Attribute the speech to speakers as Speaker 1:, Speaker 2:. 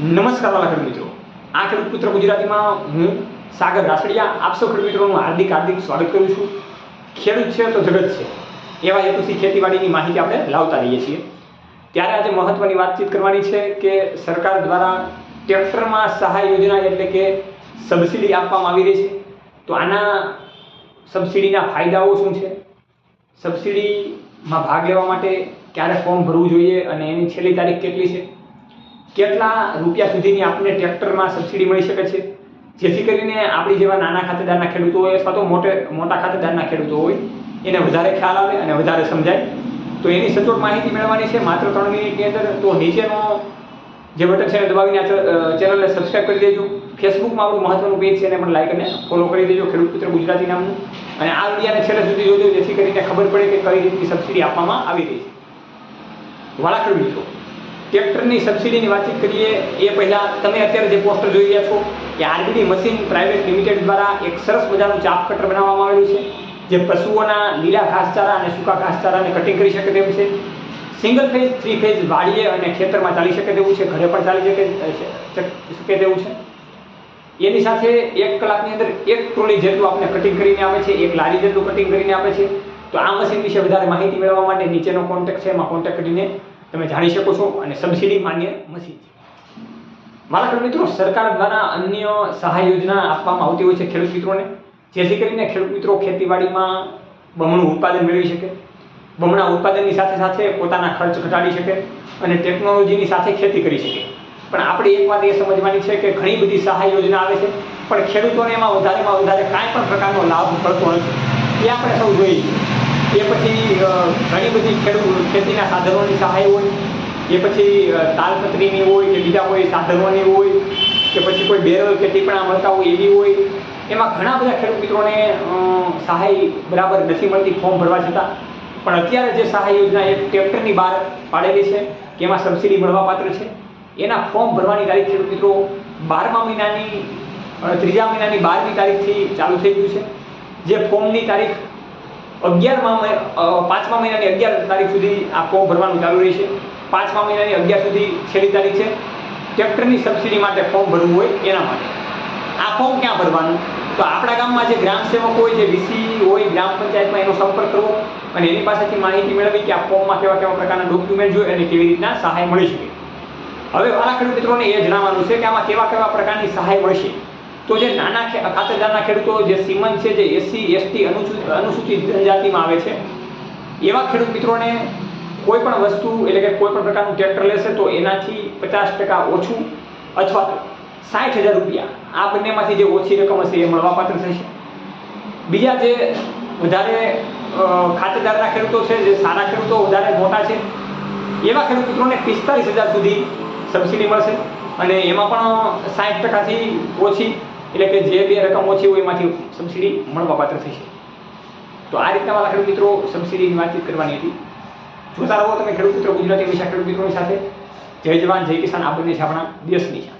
Speaker 1: નમસ્કાર વાલા ખેડૂત મિત્રો. આ ખેડૂત પુત્ર ગુજરાતીમાં હું સાગર રાસડિયા. આપ સૌ ખેડૂત મિત્રોનું હાર્દિક હાર્દિક સ્વાગત કરું છું. ખેડૂત છે તો જગત છે. એવા હેતુથી ખેતીવાડીની માહિતી આપણે લાવતા રહીએ છીએ. ત્યારે આજે મહત્વની વાતચીત કરવાની છે કે સરકાર દ્વારા ટ્રેક્ટરમાં સહાય યોજના એટલે કે સબસિડી આપવામાં આવી રહી છે. તો આના સબસિડીના ફાયદાઓ શું છે? સબસિડીમાં ભાગ લેવા માટે ક્યારે ફોર્મ ભરવું જોઈએ અને એની છેલ્લી તારીખ કેટલી છે? કેટલા રૂપિયા સુધીની આપણને ટ્રેક્ટરમાં સબસિડી મળી શકે છે? જેથી કરીને આપણી જેવા નાના ખાતેદારના ખેડૂતો હોય અથવા તો મોટે, મોટા ખાતેદારના ખેડૂતો હોય, એને વધારે ખ્યાલ આવે અને વધારે સમજાય. તો એની સચોટ માહિતી મેળવવાની છે. માત્ર ત્રણ મિનિટની અંદર તો નીચેનો જે બટન છે એને દબાવીને આ ચેનલને સબસ્ક્રાઈબ કરી દેજો. ફેસબુકમાં આપણું મહત્વનું પેજ છે એને પણ લાઈક અને ફોલો કરી દેજો. ખેડૂત પુત્ર ગુજરાતી નામનું. અને આ વિડીયાને છેલ્લે સુધી જોજો, જેથી કરીને ખબર પડે કે કઈ રીતની સબસિડી આપવામાં આવી રહી છે. વાળા ખેડૂત મિત્રો ટ્રેક્ટરની સબસિડીની વાતચીત કરીએ, એ પહેલાં તમે અત્યારે જે પોસ્ટર જોઈ રહ્યા છો, એ આરબીડી મશીન પ્રાઇવેટ લિમિટેડ દ્વારા એક સરસ મજાનું ચાપ કટર બનાવવામાં આવેલું છે, જે પશુઓના લીલા ઘાસચારા અને સૂકા ઘાસચારાને કટિંગ કરી શકે તેવું છે. સિંગલ ફેઝ થ્રી ફેઝ વાડીએ અને ખેતરમાં ચાલી શકે તેવું છે, ઘરે પણ ચાલી શકે શકે તેવું છે. એની સાથે એક કલાકની અંદર એક ટ્રોલી જેટલું આપણે કટિંગ કરીને આવે છે, એક લારી જેટલું કટિંગ કરીને આપે છે. તો આ મશીન વિશે વધારે માહિતી મેળવવા માટે નીચેનો કોન્ટેક્ટ છે, એમાં કોન્ટેક્ટ કરીને તમે જાણી શકો છો અને સબસિડી માન્ય નથી મારા ખેડૂત મિત્રો, સરકાર દ્વારા અન્ય સહાય યોજના આપવામાં આવતી હોય છે ખેડૂત મિત્રોને, જેથી કરીને ખેડૂત મિત્રો ખેતીવાડીમાં બમણું ઉત્પાદન મેળવી શકે, બમણા ઉત્પાદનની સાથે સાથે પોતાના ખર્ચ ઘટાડી શકે અને ટેકનોલોજીની સાથે ખેતી કરી શકે. પણ આપણે એક વાત એ સમજવાની છે કે ઘણી બધી સહાય યોજના આવે છે, પણ ખેડૂતોને એમાં વધારેમાં વધારે કાંઈ પણ પ્રકારનો લાભ મળતો નથી. એ આપણે સૌ જોઈએ છીએ. એ પછી ઘણી બધી ખેડૂત ખેતીના સાધનોની સહાય હોય, એ પછી તાલપત્રીની હોય કે બીજા કોઈ સાધનોની હોય, કે પછી કોઈ બેરલ કે ટીપણા મળતા હોય એવી હોય, એમાં ઘણા બધા ખેડૂત મિત્રોને સહાય બરાબર નથી મળતી ફોર્મ ભરવા છતાં. પણ અત્યારે જે સહાય યોજના એ ટ્રેક્ટરની બહાર પાડેલી છે, કે એમાં સબસિડી મળવાપાત્ર છે, એના ફોર્મ ભરવાની તારીખ ખેડૂત મિત્રો બારમા મહિનાની ત્રીજા મહિનાની બારમી તારીખથી ચાલુ થઈ ગયું છે. જે ફોર્મની તારીખ અગિયારમાં પાંચમા મહિનાની અગિયાર તારીખ સુધી આ ફોર્મ ભરવાનું ચાલુ રહેશે. પાંચમા મહિનાની અગિયાર સુધી છેલ્લી તારીખ છે. ટ્રેક્ટરની સબસિડી માટે ફોર્મ ભરવું હોય એના માટે. આ ફોર્મ ક્યાં ભરવાનું? તો આપણા ગામમાં જે ગ્રામ સેવક હોય, જે વીસી હોય, ગ્રામ પંચાયતમાં એનો સંપર્ક કરવો અને એની પાસેથી માહિતી મેળવી કે આ ફોર્મમાં કેવા કેવા પ્રકારના ડોક્યુમેન્ટ જોઈએ અને કેવી રીતના સહાય મળી શકે. હવે વાલા ખેડૂત મિત્રોને એ જણાવવાનું છે કે આમાં કેવા કેવા પ્રકારની સહાય મળશે. તો જે નાના ખાતરદારના ખેડૂતો જે સીમન છે, જે એસસી એસટી અનુસૂચિત જનજાતિમાં આવે છે, એવા ખેડૂત મિત્રોને કોઈ પણ વસ્તુ એટલે કે કોઈ પણ પ્રકારનું ટ્રેક્ટર લેશે તો એનાથી પચાસ ટકા ઓછું અથવા તો સાઠ હજાર રૂપિયા આ બંનેમાંથી જે ઓછી રકમ હશે એ મળવાપાત્ર થશે. બીજા જે વધારે ખાતેદારના ખેડૂતો છે, જે સારા ખેડૂતો વધારે મોટા છે, એવા ખેડૂત મિત્રોને પિસ્તાલીસ હજાર સુધી સબસિડી મળશે અને એમાં પણ સાઠ ટકાથી ઓછી એટલે કે જે બે રકમ ઓછી હોય એમાંથી સબસિડી મળવાપાત્ર થશે. તો આ રીતના મારા ખેડૂત મિત્રો સબસિડીની વાતચીત કરવાની હતી. જોતા રહો તમે ખેડૂત મિત્રો ગુજરાતી વિશા ખેડૂત મિત્રોની સાથે. જય જવાન, જય કિસાન. આ બંને છે આપણા દેશની છે.